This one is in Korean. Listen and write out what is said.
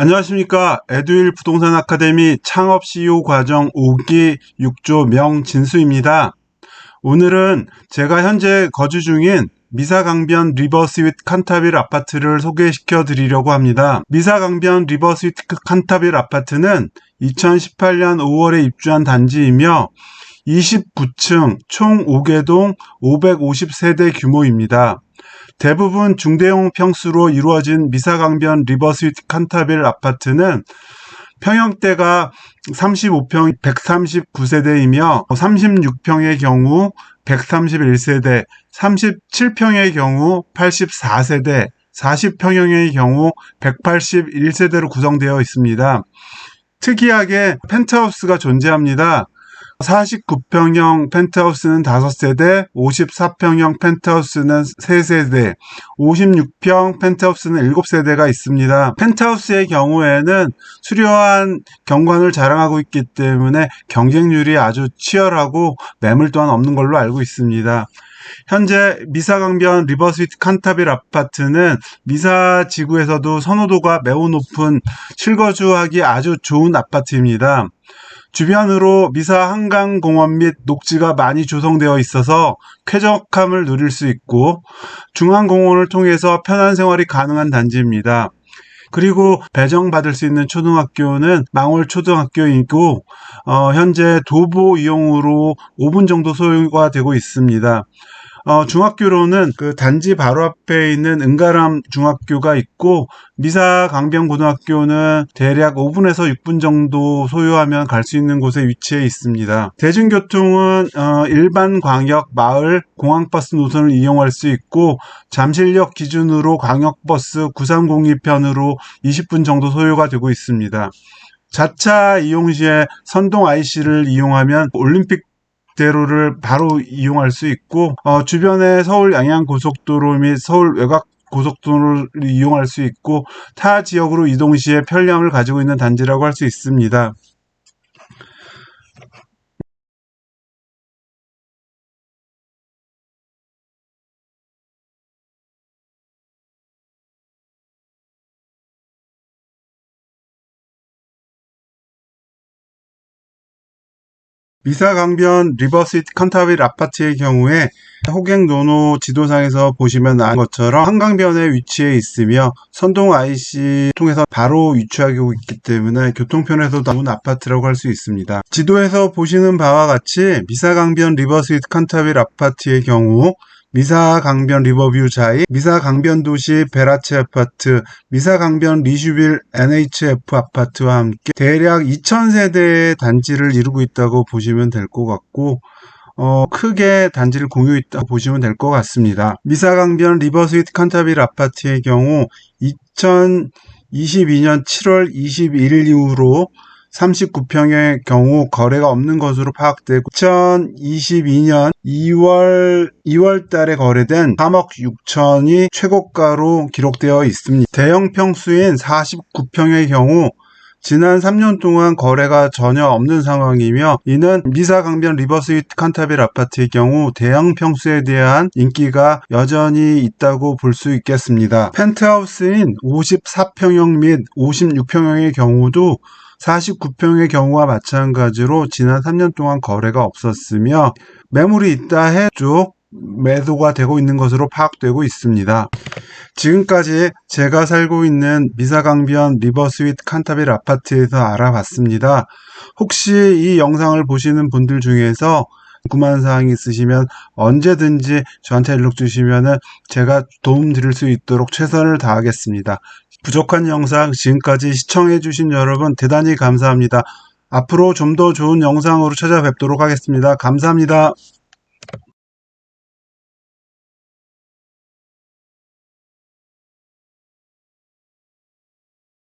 안녕하십니까. 에듀윌 부동산 아카데미 창업 CEO 과정 5기 6조 명진수입니다. 오늘은 제가 현재 거주 중인 미사강변 리버스윗 칸타빌 아파트를 소개시켜 드리려고 합니다. 미사강변 리버스윗 칸타빌 아파트는 2018년 5월에 입주한 단지이며 29층 총 5개동 550세대 규모입니다. 대부분 중대형 평수로 이루어진 미사강변 리버스위트 칸타빌 아파트는 평형대가 35평 139세대이며 36평의 경우 131세대, 37평의 경우 84세대, 40평형의 경우 181세대로 구성되어 있습니다. 특이하게 펜트하우스가 존재합니다. 49평형 펜트하우스는 5세대, 54평형 펜트하우스는 3세대, 56평 펜트하우스는 7세대가 있습니다. 펜트하우스의 경우에는 수려한 경관을 자랑하고 있기 때문에 경쟁률이 아주 치열하고 매물 또한 없는 걸로 알고 있습니다. 현재 미사강변 리버스위트 칸타빌 아파트는 미사 지구에서도 선호도가 매우 높은 실거주하기 아주 좋은 아파트입니다. 주변으로 미사 한강공원 및 녹지가 많이 조성되어 있어서 쾌적함을 누릴 수 있고 중앙공원을 통해서 편한 생활이 가능한 단지입니다. 그리고 배정받을 수 있는 초등학교는 망월 초등학교이고 어, 현재 도보 이용으로 5분 정도 소요가 되고 있습니다. 어, 중학교로는 그 단지 바로 앞에 있는 은가람 중학교가 있고 미사 강변고등학교는 대략 5분에서 6분 정도 소요하면 갈 수 있는 곳에 위치해 있습니다. 대중교통은 어, 일반 광역, 마을, 공항버스 노선을 이용할 수 있고 잠실역 기준으로 광역버스 9302편으로 20분 정도 소요가 되고 있습니다. 자차 이용 시에 선동 IC를 이용하면 올림픽 대로를 바로 이용할 수 있고 어, 주변에 서울 양양 고속도로 및 서울 외곽 고속도로를 이용할 수 있고 타 지역으로 이동 시에 편리함을 가지고 있는 단지라고 할 수 있습니다. 미사강변 리버스위트 컨타빌 아파트의 경우에 호갱노노 지도상에서 보시면 아는 것처럼 한강변에 위치해 있으며 선동 IC 통해서 바로 위치하고 있기 때문에 교통편에서 좋은 아파트라고 할 수 있습니다. 지도에서 보시는 바와 같이 미사강변 리버스위트 컨타빌 아파트의 경우 미사 강변 리버뷰 자이, 미사 강변 도시 베라체 아파트, 미사 강변 리슈빌 NHF 아파트와 함께 대략 2,000세대의 단지를 이루고 있다고 보시면 될 것 같고, 어, 크게 단지를 공유했다고 보시면 될 것 같습니다. 미사 강변 리버스위트 칸타빌 아파트의 경우 2022년 7월 21일 이후로 39평의 경우 거래가 없는 것으로 파악되고 2022년 2월 2월 달에 거래된 3억 6천이 최고가로 기록되어 있습니다. 대형 평수인 49평의 경우 지난 3년 동안 거래가 전혀 없는 상황이며 이는 미사 강변 리버스위트 칸타빌 아파트의 경우 대형 평수에 대한 인기가 여전히 있다고 볼 수 있겠습니다. 펜트하우스인 54평형 및 56평형의 경우도 49평의 경우와 마찬가지로 지난 3년 동안 거래가 없었으며 매물이 있다 해도 매도가 되고 있는 것으로 파악되고 있습니다. 지금까지 제가 살고 있는 미사강변 리버스윗 칸타빌 아파트에서 알아봤습니다. 혹시 이 영상을 보시는 분들 중에서 궁금한 사항이 있으시면 언제든지 저한테 연락 주시면 제가 도움 드릴 수 있도록 최선을 다하겠습니다. 부족한 영상 지금까지 시청해 주신 여러분 대단히 감사합니다. 앞으로 좀 더 좋은 영상으로 찾아뵙도록 하겠습니다. 감사합니다.